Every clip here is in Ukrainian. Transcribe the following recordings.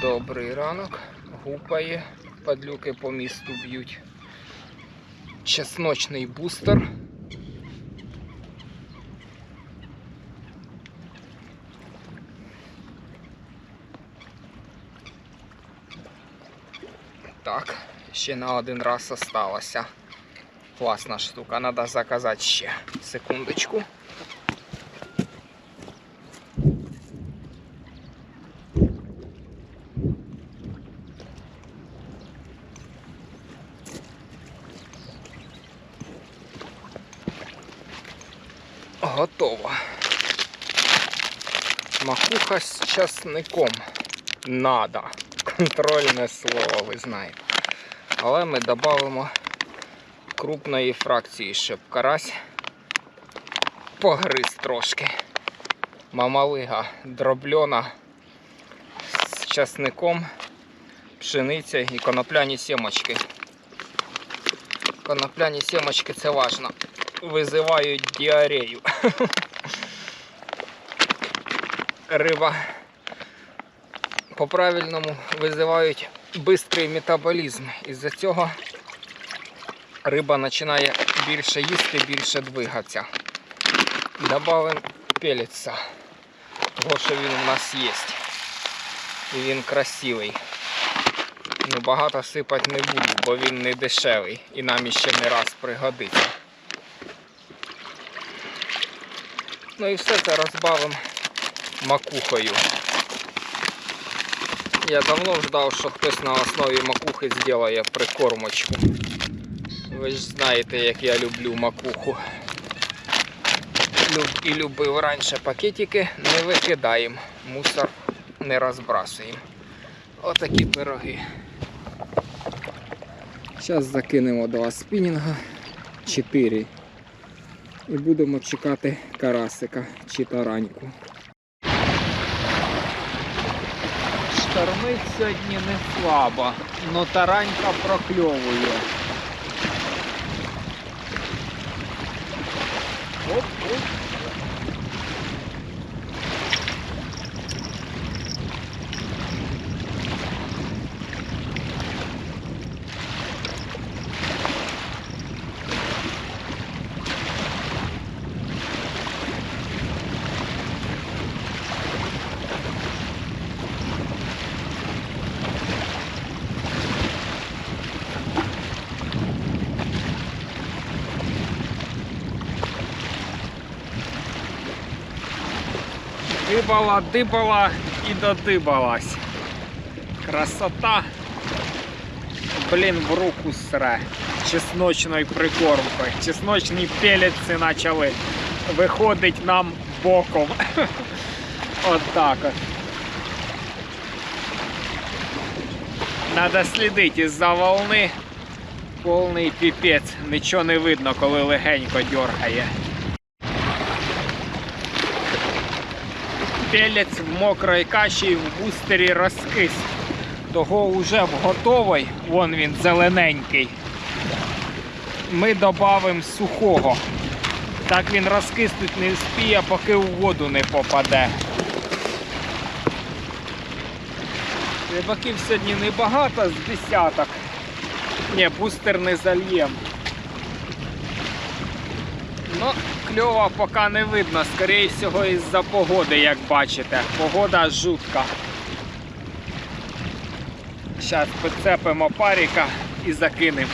Добрий ранок. Гупає. Падлюки по місту б'ють. Чесночний бустер. Так, ще на один раз осталося. Класна штука, треба заказати ще. Секундочку. Готово. Макуха з часником. Надо. Контрольне слово, ви знаєте. Але ми додамо крупної фракції, щоб карась погриз трошки. Мамалига дроблена з часником, пшениця і конопляні сімочки. Конопляні сімочки це важно. Визивають діарею. Риба по-правильному визивають швидкий метаболізм. Із-за цього риба починає більше їсти, більше двигатися. Добавимо пелеца, того що він у нас є. І він красивий. Ну, багато сипати не буду, бо він не дешевий і нам іще не раз пригодиться. Ну і все це розбавимо макухою. Я давно ждав, що хтось на основі макухи зробить прикормочку. Ви ж знаєте, як я люблю макуху. Люб і любив раніше пакетики, не викидаємо, мусор не розбрасуємо. Отакі пироги. Зараз закинемо два спінінга, 4. І будемо чекати карасика чи тараньку. Штормить сьогодні не слабо, але таранька прокльовує. Дибала, дибала і додибалась. Красота. Блін, в руку сре. Чесночною прикормкою. Чесночні пелеці почали виходить нам боком. От так от. Надо слідити із-за волни. Повний піпець. Нічого не видно, коли легенько дергає. Пелець в мокрій каші в бустері розкис. Того вже готовий, вон він зелененький. Ми додамо сухого. Так він розкиснуть не вспіє, поки в воду не попаде. Рибаків сьогодні небагато з десяток. Ні, бустер не зальєм. Ну, кльова поки не видно, скоріше всього із-за погоди, як бачите. Погода жутка. Зараз підцепимо паріка і закинемо.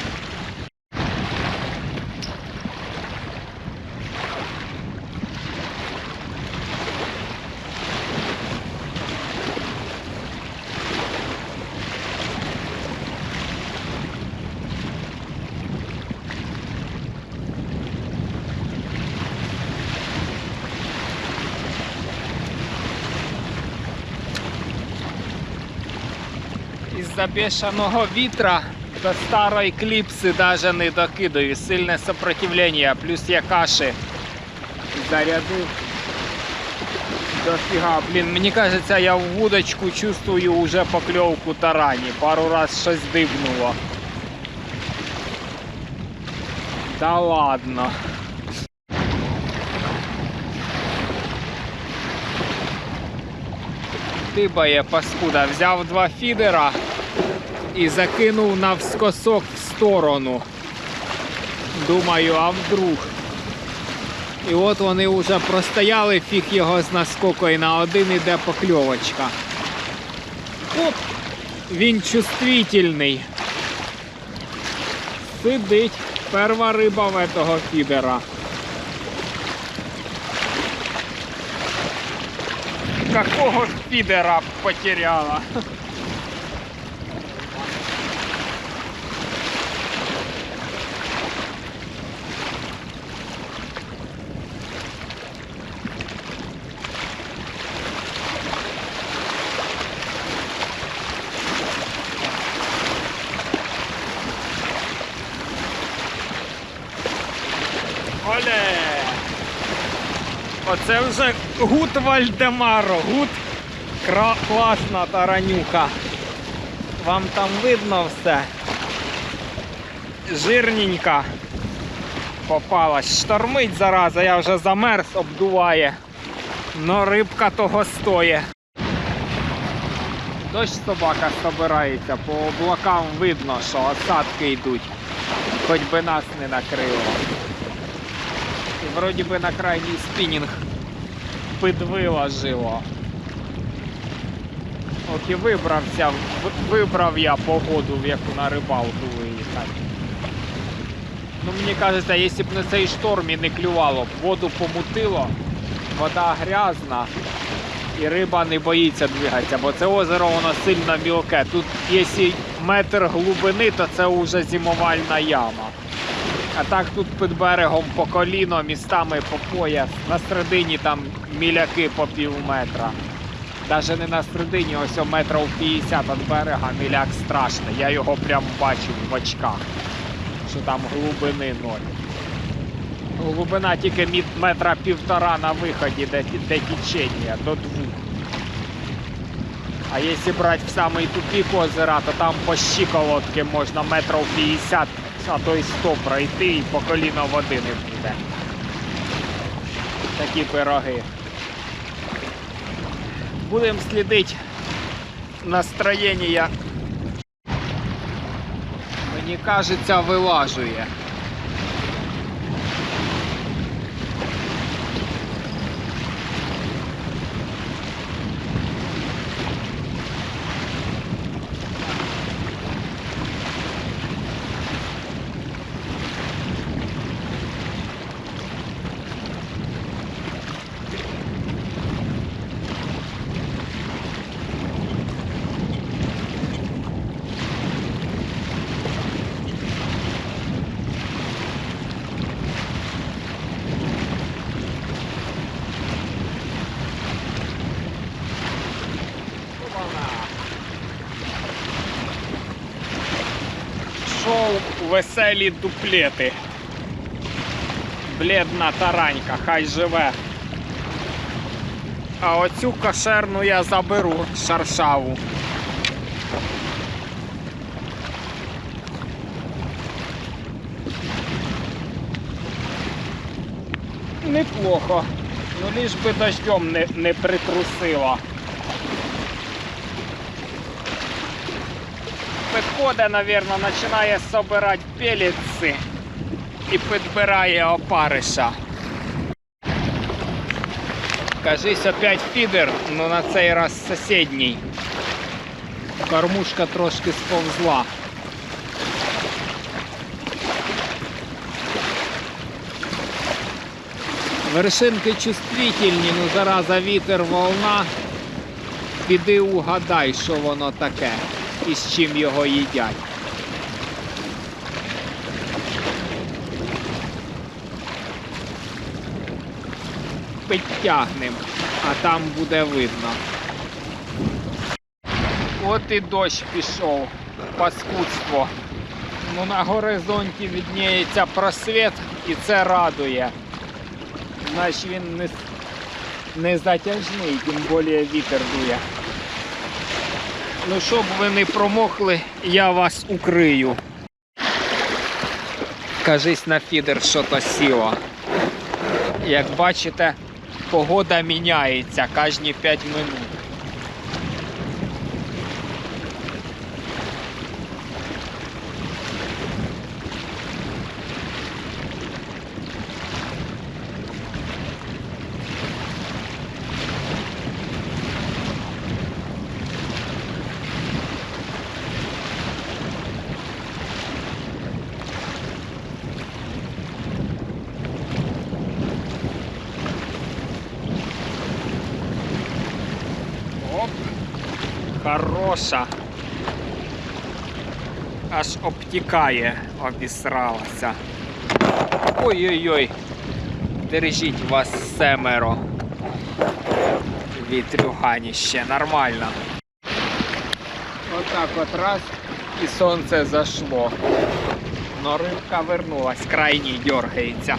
Із-за бешеного вітра до старої кліпси навіть не докидаю. Сильне сопротивлення, плюс я каші зарядив. Дофіга, блін, мені кажеться, я в вудочку чувствую уже покльовку тарані. Пару раз щось дибнуло. Да ладно. Дибає паскуда. Взяв два фідера і закинув навскосок в сторону. Думаю, а вдруг. І от вони вже простояли, фіг його з наскоку, і на один іде покльовочка. Оп! Він чувствительний. Сидить. Перва риба в этого фідера. Какого фідера потеряла? Оце вже гуд Вальдемаро, гуд класна таранюка. Вам там видно все. Жирненька попалась. Штормить зараза, я вже замерз, обдуває. Но рибка того стоє. Дощ собака собирається, по облакам видно, що осадки йдуть. Хоч би нас не накрило. Вроді би на крайній спінінг підвиложило. От і вибрався, вибрав я погоду, в яку на рибалку виїхати. Ну мені кажеться, якщо б не цей шторм і не клювало, б, воду помутило, вода грязна і риба не боїться двигатися, бо це озеро воно сильно мілке. Тут якщо метр глибини, то це вже зимовальна яма. А так тут під берегом по коліно, містами по пояс, на середині там міляки по пів метра. Навіть не на середині, ось о метрів 50 від берега міляк страшний. Я його прям бачив в очках, що там глибини ноль. Глибина тільки метра півтора на виході, де, де течення, до двох. А якщо брати в самий тупік озера, то там по щиколотки можна метрів 50, а то й 100 пройти і по коліно води не піде. Такі пироги. Будемо слідити настроєння. Мені кажеться, вилажує. Шоу веселі дуплети. Бледна таранька, хай живе. А оцю кошерну я заберу шаршаву. Неплохо. Ну лиш би дождем не, не притрусило. Підходить, мабуть, починає збирати пелеці і підбирає опариша. Кажись, опять фідер, але на цей раз сусідній. Кормушка трошки сповзла. Вершинки чувствительні, ну зараза вітер, волна. Піди угадай, що воно таке і з чим його їдять. Підтягнем, а там буде видно. От і дощ пішов, паскудство. Ну, на горизонті відніється просвіт і це радує. Значить він не, не затяжний, тим більше вітер дує. Ну, щоб ви не промокли, я вас укрию. Кажись на фідер, що то сіло. Як бачите, погода міняється кожні 5 минут. Хороша. Аж обтікає, обісралася. Ой-ой-ой. Держіть вас семеро. Вітрюганіще, нормально. Отак от раз і сонце зашло. Но рибка вернулась, крайній дергається.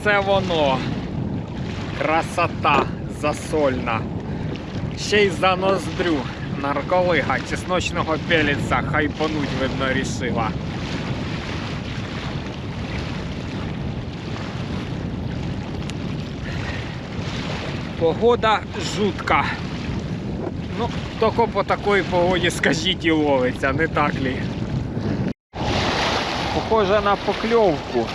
Оце воно. Красота засольна. Ще й за ноздрю. Нарколига чесночного пеліця хайпануть, видно, рішила. Погода жутка. Ну, тільки по такій погоді, скажіть, і ловиться, не так лі? Похоже на покльовку.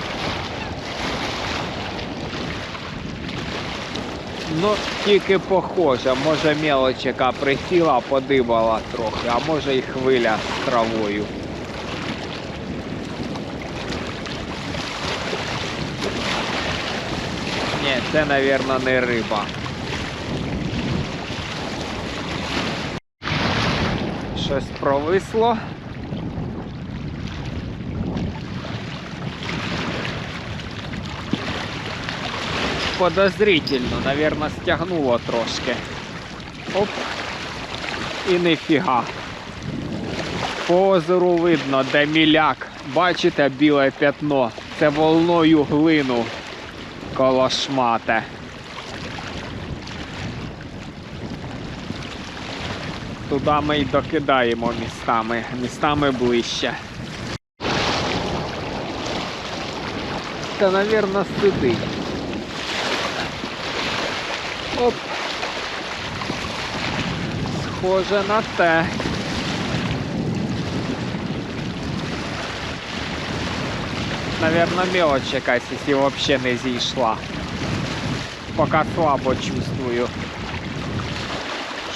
Ну, тільки похоже, може мелоч, яка присіла, подибала трохи, а може і хвиля з травою. Ні, це, мабуть, не риба. Щось провисло. Подозрительно, наверное, стягнуло трошки. Оп. І ніфіга. По озеру видно, де міляк. Бачите біле пятно? Це волною глину колошмате. Туди ми й докидаємо містами, містами ближче. Та, мабуть, сидить. Оп. Схоже на те. Наверно, мелочь якась, якщо взагалі не зійшла. Поки слабо чувствую,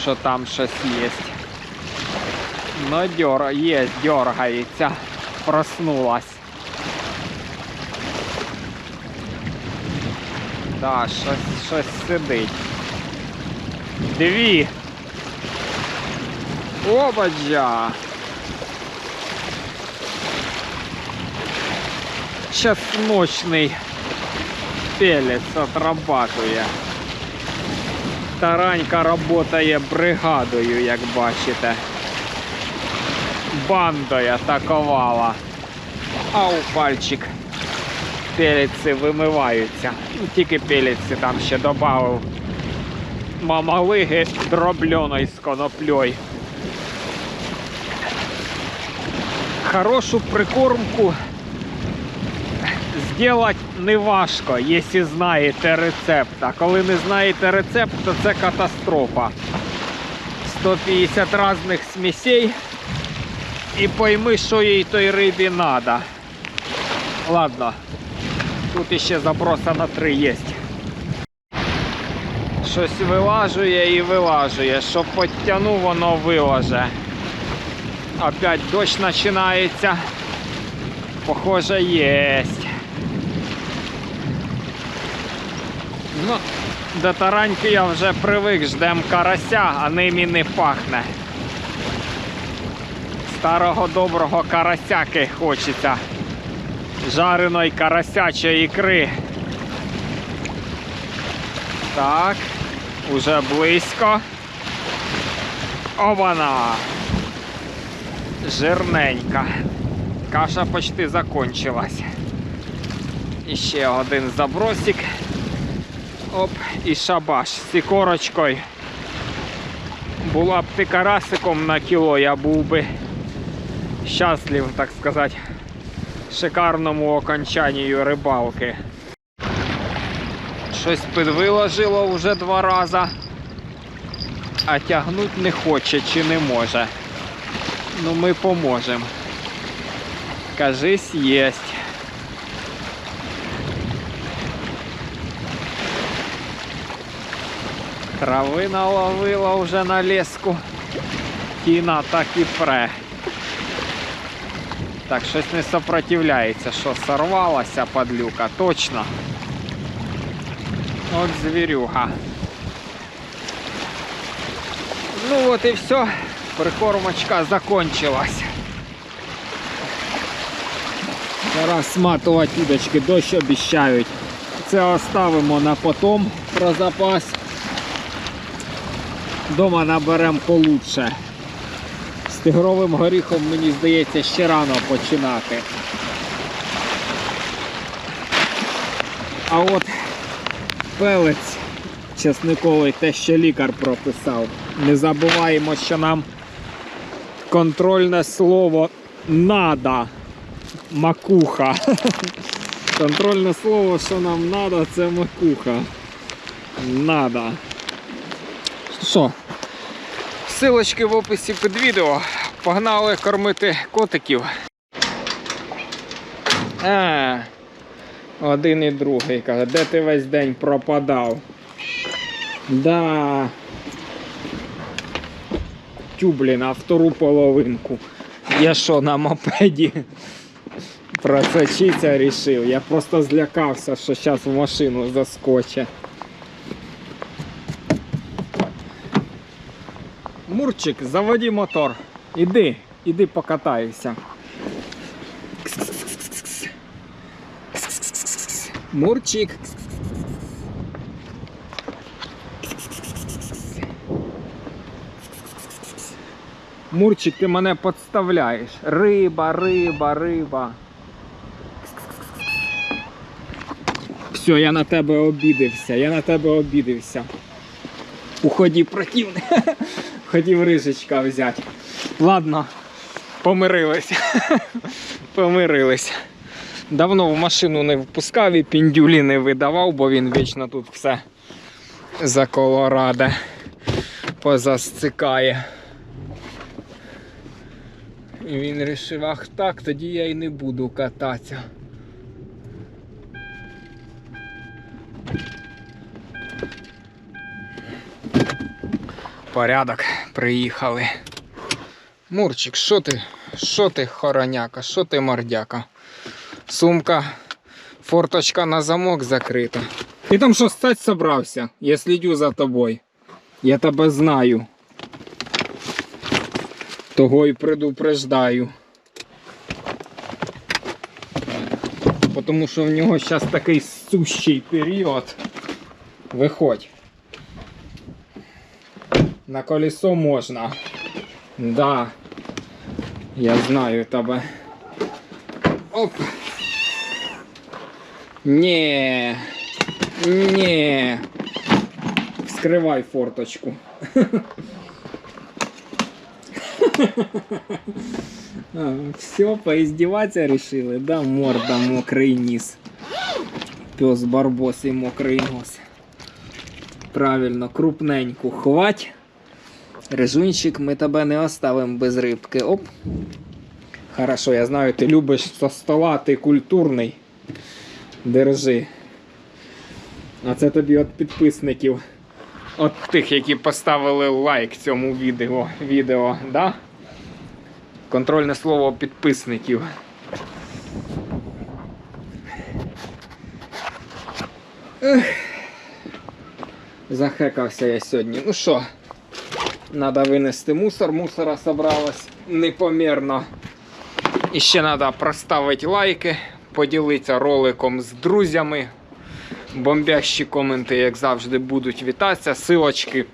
що там щось є. Но дьор... є, дергається. Проснулась. Да, щось, щось сидить. Дві. Обаджа. Чесночний пелець отрабатує. Таранька работає бригадою, як бачите. Бандою атакувала. Ау, пальчик пелеці вимиваються. Ну, Тільки пелеці там ще додав мамалиги дробленої з коноплею. Хорошу прикормку зробити не важко, якщо знаєте рецепт. А коли не знаєте рецепт, то це катастрофа. 150 різних смісей і пойми, що їй той рибі треба. Ладно, Тут іще заброса на три є. Щось вилажує і вилажує. Що підтягну, воно вилаже. Опять дощ починається. Похоже, єсть. Ну, до тараньки я вже привик, ждем карася, а ними не пахне. Старого доброго карасяки хочеться жареної карасячої ікри. Так, уже близько. Обана! Жирненька. Каша почти закончилась. І ще один забросик. Оп, і шабаш з сікорочкою. Була б ти карасиком на кіло, я був би щаслив, так сказати. шикарному окончанню рибалки. Щось підвиложило вже два рази, а тягнуть не хоче чи не може. Ну ми поможемо. Кажись, єсть. Трави наловила вже на леску. Кіна так і пре. Так, щось не сопротивляється, що сорвалася падлюка, точно. От звірюга. Ну от і все. Прикормочка закончилась. Зараз сматувати удочки, дощ обіщають. Це оставимо на потом про запас. Дома наберемо получше. З тигровим горіхом, мені здається, ще рано починати. А от пелець чесниковий, те, що лікар прописав. Не забуваємо, що нам контрольне слово надо. Макуха. Контрольне слово, що нам надо, це макуха. Надо. Що? Силочки в описі під відео. Погнали кормити котиків. А, один і другий каже, де ти весь день пропадав? Да. Тю, блін, а втору половинку. Я що на мопеді просочиться рішив. Я просто злякався, що зараз в машину заскоче. Мурчик, заводи мотор. Іди, іди покатайся. Мурчик. Мурчик, ти мене підставляєш. Риба, риба, риба. Все, я на тебе обідився, я на тебе обідився. Уході противний. Хотів рижечка взяти. Ладно, помирились. помирились. Давно в машину не впускав і піндюлі не видавав, бо він вічно тут все за колораде позасцикає. І він вирішив, ах так, тоді я й не буду кататися. Порядок, приїхали. Мурчик, що ти? Що ти, хороняка? Що ти мордяка? Сумка, форточка на замок закрита. Ти там що стать собрався? Я слідю за тобою. Я тебе знаю. Того й предупреждаю. Тому що в нього зараз такий сущий період. Виходь. На колесо можна. Да. Я знаю тебе. Оп. Не. Не. Вскривай форточку. Все, поиздеваться решили, да, морда, мокрий ніс. Пес барбос і мокрий нос. Правильно, крупненьку хвать. Рижунчик, ми тебе не оставимо без рибки. Оп. Хорошо, я знаю, ти любиш со стола, ти культурний. Держи. А це тобі від підписників. От тих, які поставили лайк цьому відео. відео да? Контрольне слово підписників. Захекався я сьогодні. Ну що, треба винести мусор. Мусора собралось непомірно. І ще треба проставити лайки, поділитися роликом з друзями. Бомбящі коменти, як завжди, будуть вітатися. Силочки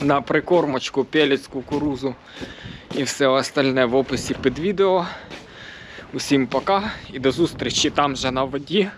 на прикормочку, пелець, кукурузу і все остальне в описі під відео. Усім пока і до зустрічі там же на воді.